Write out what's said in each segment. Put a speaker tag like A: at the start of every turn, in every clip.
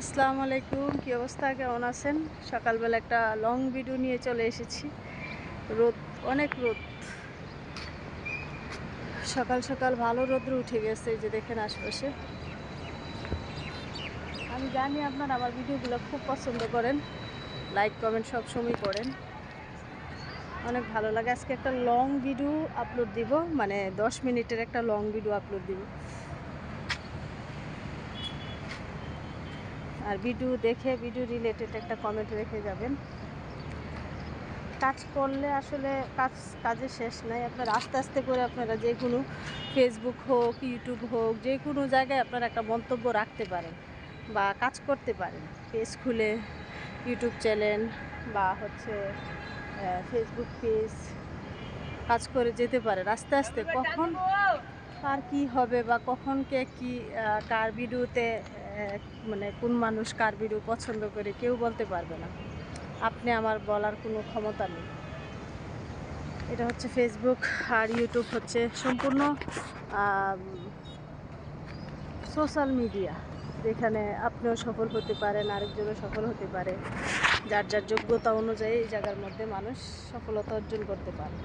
A: আসসালামু আলাইকুম, কী অবস্থা? কেমন আছেন? সকালবেলা একটা লং ভিডিও নিয়ে চলে এসেছি। রোদ, অনেক রোদ। সকাল সকাল ভালো রোদ্র উঠে গেছে যে দেখেন আশেপাশে। আমি জানি আপনার আমার ভিডিওগুলো খুব পছন্দ করেন। লাইক কমেন্ট সব সময় করেন। অনেক ভালো লাগে। আজকে একটা লং ভিডিও আপলোড দিব মানে দশ মিনিটের একটা লং ভিডিও আপলোড দিব। আর ভিডিও দেখে, ভিডিও রিলেটেড একটা কমেন্ট রেখে যাবেন। কাজ করলে আসলে কাজ কাজের শেষ নাই। আপনারা আস্তে আস্তে করে আপনারা যে কোনো ফেসবুক হোক ইউটিউব হোক, যে কোনো জায়গায় আপনারা একটা মন্তব্য রাখতে পারেন বা কাজ করতে পারেন। পেজ খুলে ইউটিউব চ্যানেল বা হচ্ছে ফেসবুক পেজ কাজ করে যেতে পারেন। আস্তে আস্তে কখন কার কি হবে বা কখন কে কি কার ভিডিওতে মানে কোন মানুষ কার ভিডিও পছন্দ করে কেউ বলতে পারবে না। আপনি আমার বলার কোনো ক্ষমতা নেই। এটা হচ্ছে ফেসবুক আর ইউটিউব হচ্ছে সম্পূর্ণ সোশ্যাল মিডিয়া যেখানে আপনিও সফল হতে পারেন, আরেকজনও সফল হতে পারে। যার যার যোগ্যতা অনুযায়ী এই জায়গার মধ্যে মানুষ সফলতা অর্জন করতে পারে।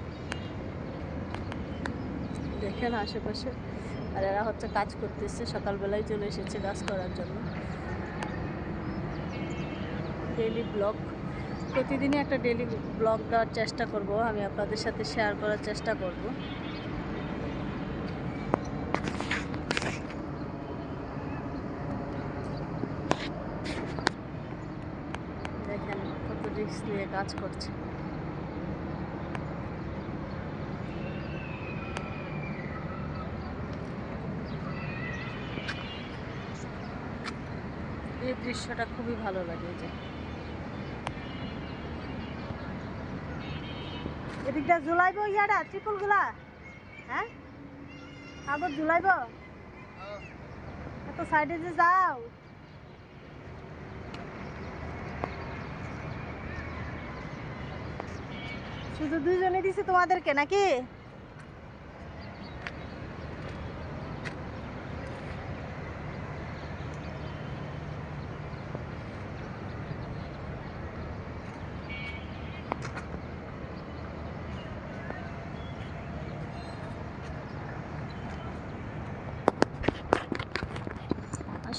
A: দেখেন আশেপাশে। আর এরা হচ্ছে কাজ করতেছে, সকালবেলায় চলে এসেছে কাজ করার জন্য। ডেলি ব্লগ প্রতিদিনই একটা ডেলি ব্লগ দেওয়ার চেষ্টা করব, আমি আপনাদের সাথে শেয়ার করার চেষ্টা করব। দেখেন কত রিস্ক নিয়ে কাজ করছে। এই দৃশ্যটা খুবই ভালো লাগে যে। এদিকটা জুলাইব ইয়াটা ট্রিপলগুলা হ্যাঁ? আগত জুলাইব এত সাইডে যে যাও। শুধু দুইজনে দিছি তোমাদেরকে নাকি?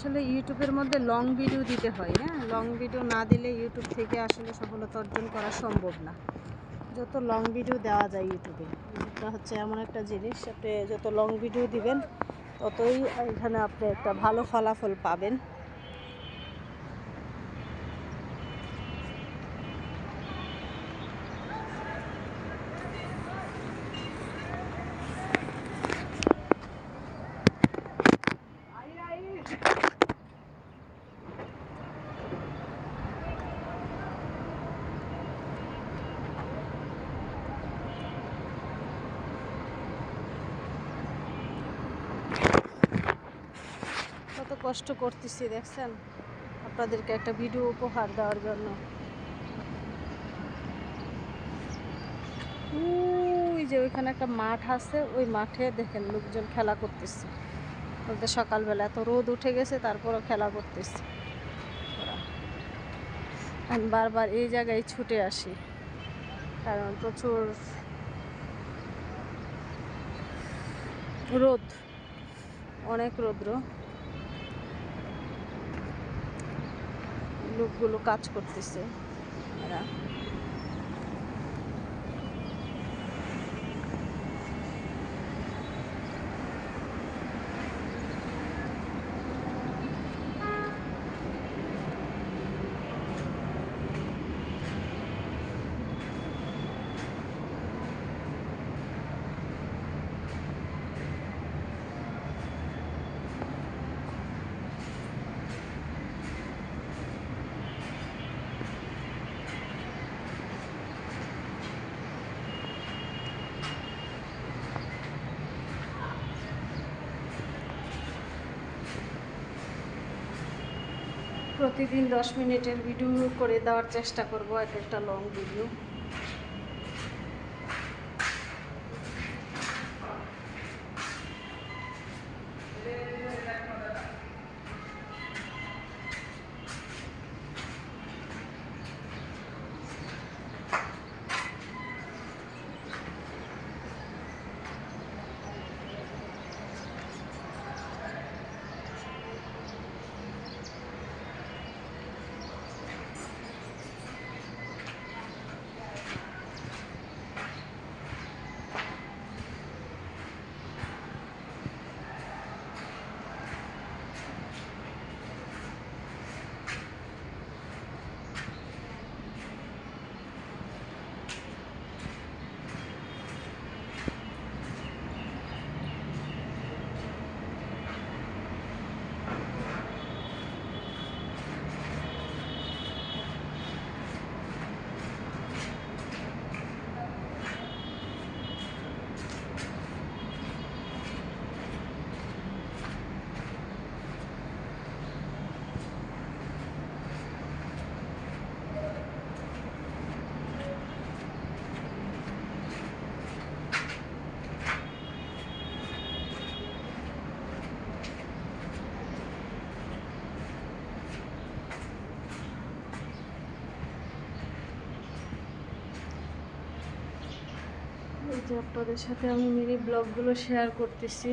A: আসলে ইউটিউবের মধ্যে লং ভিডিও দিতে হয় হ্যাঁ? লং ভিডিও না দিলে ইউটিউব থেকে আসলে সফলতা অর্জন করা সম্ভব না। যত লং ভিডিও দেওয়া যায় ইউটিউবে, এটা হচ্ছে এমন একটা জিনিস, আপনি যত লং ভিডিও দিবেন, ততই এখানে আপনি একটা ভালো ফলাফল পাবেন। কত কষ্ট করতেছি, দেখছেন? আপনাদেরকে একটা ভিডিও উপহার দেওয়ার জন্য। ওই যে ওইখানে একটা মাঠ আছে, ওই মাঠে দেখেন লোকজন খেলা করতেছে। বলতে সকালবেলা এত রোদ উঠে গেছে, তারপরও খেলা করতেছে। আমি বারবার এই জায়গায় ছুটে আসি, কারণ প্রচুর রোদ, অনেক রৌদ্র। লোকগুলো কাজ করতেছে। এরা প্রতিদিন দশ মিনিটের ভিডিও করে দেওয়ার চেষ্টা করব এক একটা লং ভিডিও আপনাদের সাথে আমি মিনি ব্লগগুলো শেয়ার করতেছি।